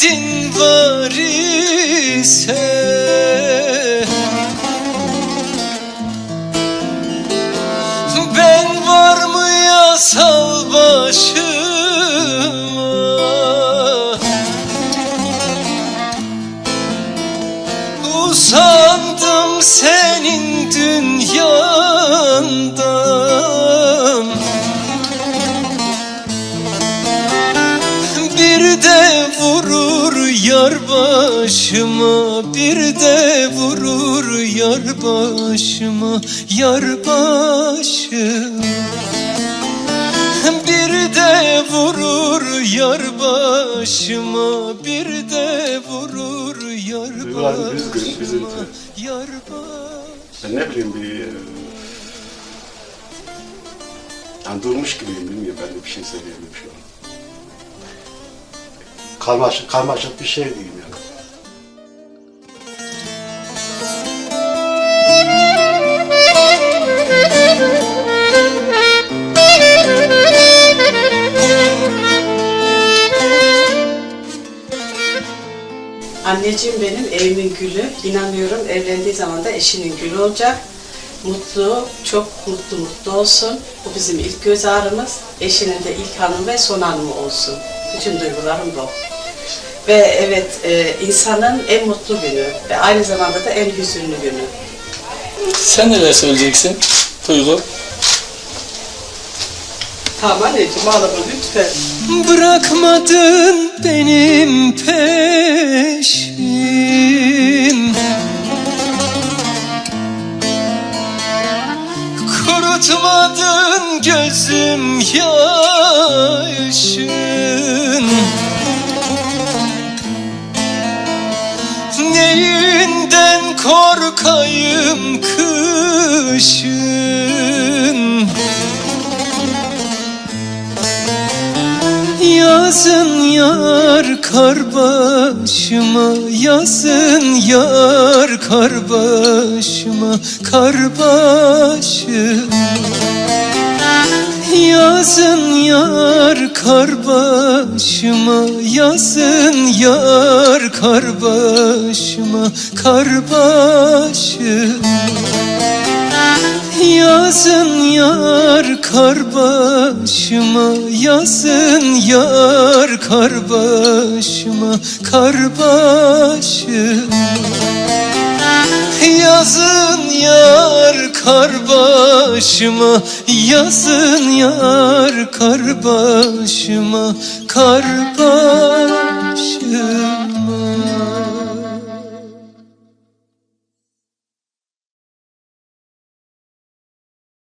Derdin var ise Ben var mı yasal başıma? Usandım senin dünyandan yar başıma Bir de vurur yar başıma Yar başıma Bir de vurur yar başıma Bir de vurur yar başıma. Yar başıma Ben ne bileyim bir... e, Yani durmuş gibiyim bilmiyorum ben de bir şey söyleyemiyorum şu an. Karmaşık, karmaşık bir şey diyeyim yani. Anneciğim benim evimin gülü. İnanıyorum evlendiği zaman da eşinin gülü olacak. Mutlu, çok mutlu mutlu olsun. Bu bizim ilk göz ağrımız. Eşinin de ilk hanım ve son hanımı olsun. Bütün duygularım bu. Ve evet, e, insanın en mutlu günü ve aynı zamanda da en hüzünlü günü. Sen neler söyleyeceksin Duygu? Tamam anneciğim ağlama lütfen. Bırakmadın benim peşim Kurutmadın gözüm yaşın. Neyinden korkayım kışın? Yazın yar kar başıma Yazın yar kar başıma Kar başıma Yazın yar kar başıma Yazın yar kar başıma Kar başıma. Yazın yar kar başıma Yazın yar kar başıma Kar başıma. Yazın yar başıma Yazın yar kar başıma Kar başıma